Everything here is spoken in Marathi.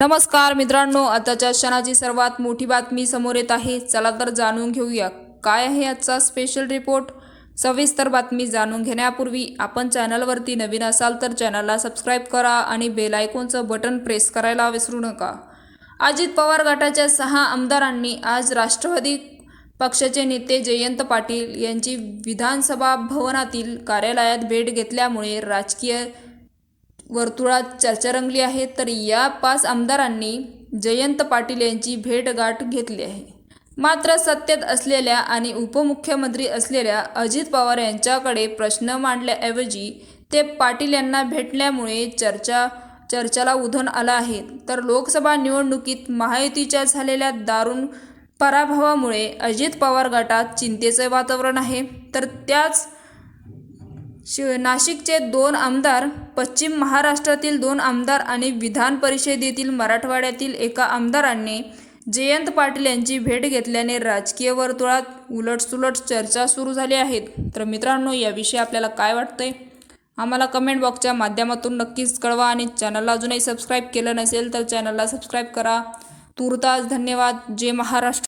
नमस्कार मित्रांनो आताच्या क्षणाची सर्वात मोठी बातमी समोर येत आहे. चला तर जाणून घेऊया. काय आहे आजचा स्पेशल रिपोर्ट सविस्तर बातमी जाणून घेण्यापूर्वी आपण चॅनलवरती नवीन असाल तर चॅनलला सबस्क्राईब करा आणि बेल आयकॉनचं बटन प्रेस करायला विसरू नका. अजित पवार गटाच्या सहा आमदारांनी आज राष्ट्रवादी पक्षाचे नेते जयंत पाटील यांची विधानसभा भवनातील कार्यालयात भेट घेतल्यामुळे राजकीय वर्तुळात चर्चा रंगली आहे तर या पाच आमदारांनी जयंत पाटील यांची भेटगाठ घेतली आहे. मात्र सत्तेत असलेल्या आणि उपमुख्यमंत्री असलेल्या अजित पवार यांच्याकडे प्रश्न मांडल्याऐवजी ते पाटील यांना भेटल्यामुळे चर्चा चर्चाला उधन आलं आहे. तर लोकसभा निवडणुकीत महायुतीच्या झालेल्या दारुण पराभवामुळे अजित पवार गटात चिंतेचे वातावरण आहे. तर त्याच शिव नाशिकचे दोन आमदार पश्चिम महाराष्ट्रातील दोन आमदार आणि विधान परिषदेतील मराठवाड्यातील एका आमदारांनी जयंत पाटील यांची भेट घेतल्याने राजकीय वर्तुळात उलटसुलट चर्चा सुरू झाली आहेत तर मित्रांनो याविषयी आपल्याला काय वाटतंय? आम्हाला कमेंट बॉक्सच्या माध्यमातून नक्कीच कळवा आणि चॅनलला अजूनही सबस्क्राईब केलं नसेल तर चॅनलला सबस्क्राईब करा. तुर्तास धन्यवाद. जय महाराष्ट्र.